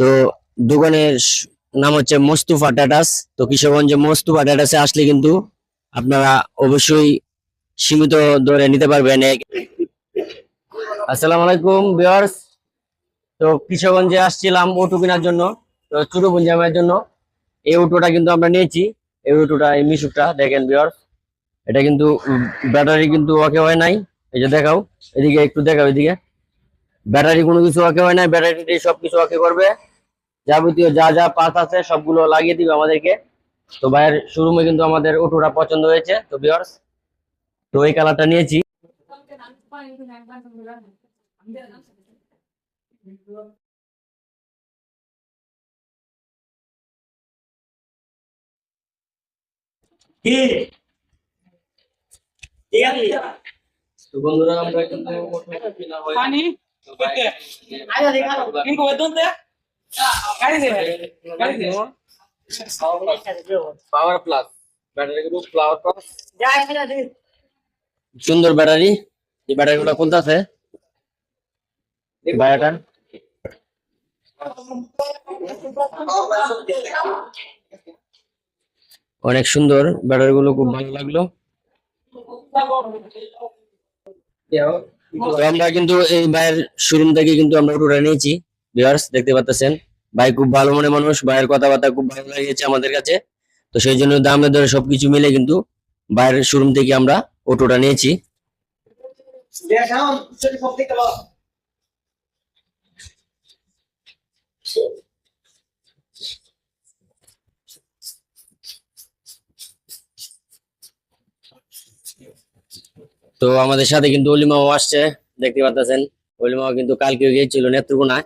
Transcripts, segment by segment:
তো দোকানের নাম হচ্ছে মোস্তুফা টাটাস তো কিশোরগঞ্জে মোস্তুফা টাটাসে আসলে কিন্তু আপনারা অবশ্যই সীমিত দরে নিতে পারবেন। আসসালামু আলাইকুম, ভিউয়ার্স। তো কিশোরগঞ্জে আসছিলাম অটো কেনার জন্য, তো ছোট পুঞ্জামের জন্য। এই অটোটা কিন্তু আমরা নিয়েছি। এই অটোটা, এই মিশুকটা, দেখেন ভিউয়ার্স। এটা কিন্তু ব্যাটারি কিন্তু ওকে হয় নাই। এই যে দেখাও, এদিকে একটু দেখাও এদিকে। ব্যাটারি কোনো কিছু ওকে হয় নাই ব্যাটারি সব কিছু ওকে করবে। যাবতীয় যা যা পার্ট আছে সবগুলো লাগিয়ে দিবে আমাদেরকে। তো ভাইয়ের শোরুমে কিন্তু আমাদের অটোটা পছন্দ হয়েছে তো ভিউয়ার্স তো এই কালারটা নিয়েছি। তো বন্ধুরা আমরা কিন্তু সুন্দর ব্যাটারি এই ব্যাটারি গুলো কোনটা আছে? অনেক সুন্দর। ব্যাটারি গুলো খুব ভালো লাগল। আমরা কিন্তু এই বাইরের শোরুম থেকে কিন্তু আমরা অটোটা নিয়েছি। ভিউয়ার্স দেখতে পাচ্ছেন ভাই খুব ভালো মনে মানুষ, ভাইয়ের কথাবার্তা খুব ভালো লেগেছে আমাদের কাছে। তো সেই জন্য দামে দরে সবকিছু মিলে কিন্তু বাইরের শোরুম থেকে আমরা অটোটা নিয়েছি। তো আমাদের সাথে কিন্তু অলিমাও আসছে, দেখতে পাচ্ছেন অলিমাও কিন্তু কালকে গিয়েছিল নেত্রকোনায়।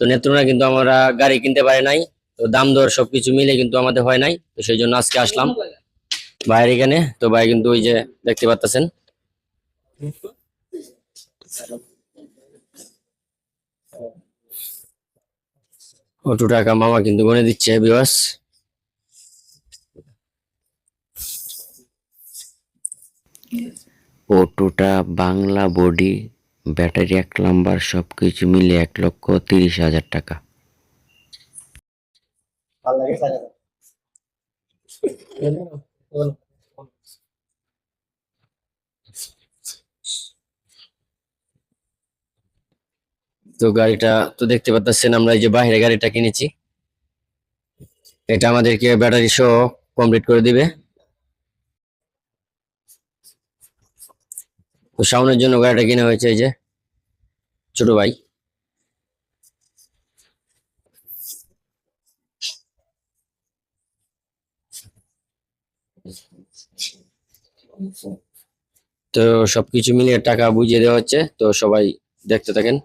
তো নেত্রকোনা কিন্তু আমরা গাড়ি কিনতে পারি নাই, তো দাম দর সবকিছু মিলে কিন্তু আমাদের হয় নাই, তো সেই জন্য আজকে আসলাম। বাইরে এখানে, তো ভাই কিন্তু ওই যে দেখতে পাচ্ছেন অটো টাকা মামা কিন্তু গনে দিচ্ছে বিবাস অটোটা বাংলা বডি ব্যাটারি এক নাম্বার সব কিছু মিলে এক লক্ষ তিরিশ হাজার টাকা। তো গাড়িটা তো দেখতে পাচ্ছেন আমরা এই যে বাইরে গাড়িটা কিনেছি। এটা আমাদেরকে ব্যাটারি সহ কমপ্লিট করে দিবে। তো সামনের জন্য গাড়িটা কিনে হয়েছে এই যে ছোট ভাই। তো সবকিছু মিলিয়ে টাকা বুঝিয়ে দেওয়া হচ্ছে তো সবাই দেখতে থাকেন।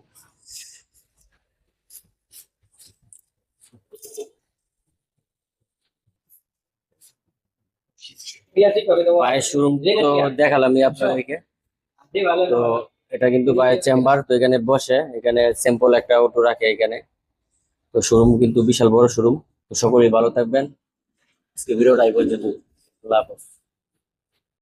তো দেখালামই আপনাদেরকে। তো এটা কিন্তু পায়ের চেম্বার তো এখানে বসে এখানে স্যাম্পল একটা অটো রাখে এখানে। তো শোরুম কিন্তু বিশাল বড় শোরুম তো সকলেই ভালো থাকবেন। আজকে ভিডিওটাই পর্যন্ত লাভ